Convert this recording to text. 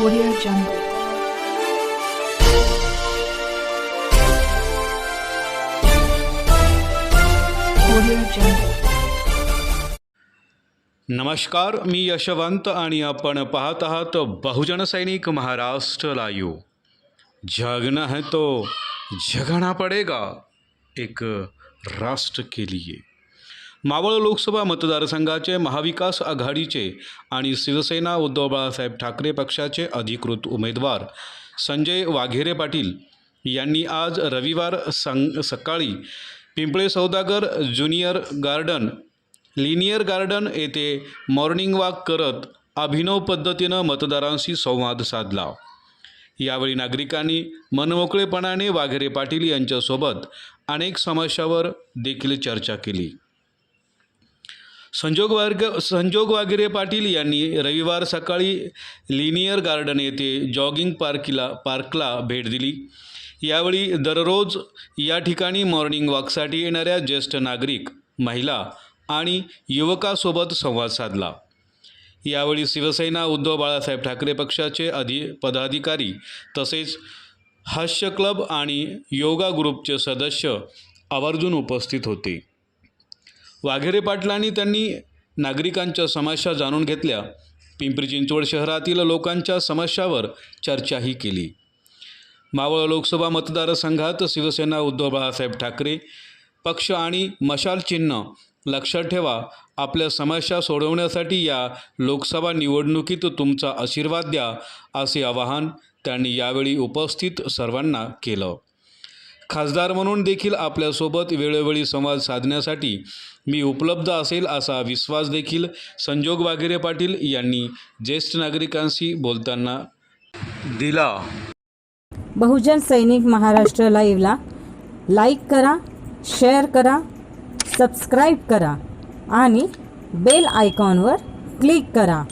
Audio Jungle. Audio Jungle. नमस्कार, मी यशवंत आणि आपण पाहत आहात बहुजन सैनिक महाराष्ट्र लाईव्ह जगना है तो जगाना पडेगा, एक राष्ट्र के लिए मावळ लोकसभा मतदारसंघाचे महाविकास आघाडीचे आणि शिवसेना उद्धव बाळासाहेब ठाकरे पक्षाचे अधिकृत उमेदवार संजय वाघेरे पाटील यांनी आज रविवार सं सकाळी Pimple Saudagar junior garden linear garden येथे मॉर्निंग वॉक करत अभिनव पद्धतीनं मतदारांशी संवाद साधला. यावेळी नागरिकांनी मनमोकळेपणाने वाघेरे पाटील यांच्यासोबत अनेक समस्यावर देखील चर्चा केली. संजोग वर्ग संजोग वागिरे पाटील यांनी रविवार सकाळी लिनियर गार्डन येथे जॉगिंग पार्कीला पार्कला भेट दिली. यावेळी दररोज या ठिकाणी मॉर्निंग वॉकसाठी येणाऱ्या ज्येष्ठ नागरिक महिला आणि युवकासोबत संवाद साधला. यावेळी शिवसेना उद्धव बाळासाहेब ठाकरे पक्षाचे अधि पदाधिकारी तसेच हास्य क्लब आणि योगा ग्रुपचे सदस्य आवर्जून उपस्थित होते. वाघेरे पाटलांनी त्यांनी नागरिकांच्या समस्या जाणून घेतल्या. पिंपरी चिंचवड शहरातील लोकांच्या समस्यावर चर्चाही केली. मावळ लोकसभा मतदारसंघात शिवसेना उद्धव बाळासाहेब ठाकरे पक्ष आणि मशाल चिन्ह लक्षात ठेवा आपल्या समस्या सोडवण्यासाठी या लोकसभा निवडणुकीत तुमचा आशीर्वाद द्या असे आवाहन त्यांनी यावेळी उपस्थित सर्वांना केलं. खासदार म्हणून देखील आपल्यासोबत वेळोवेळी संवाद साधण्यासाठी मी उपलब्ध असेल असा विश्वास देखील संजोग वाघेरे पाटील यांनी ज्येष्ठ नागरिकांशी बोलताना दिला. बहुजन सैनिक महाराष्ट्र लाईव्हला लाईक करा शेअर करा सबस्क्राईब करा आणि बेल आयकॉनवर क्लिक करा.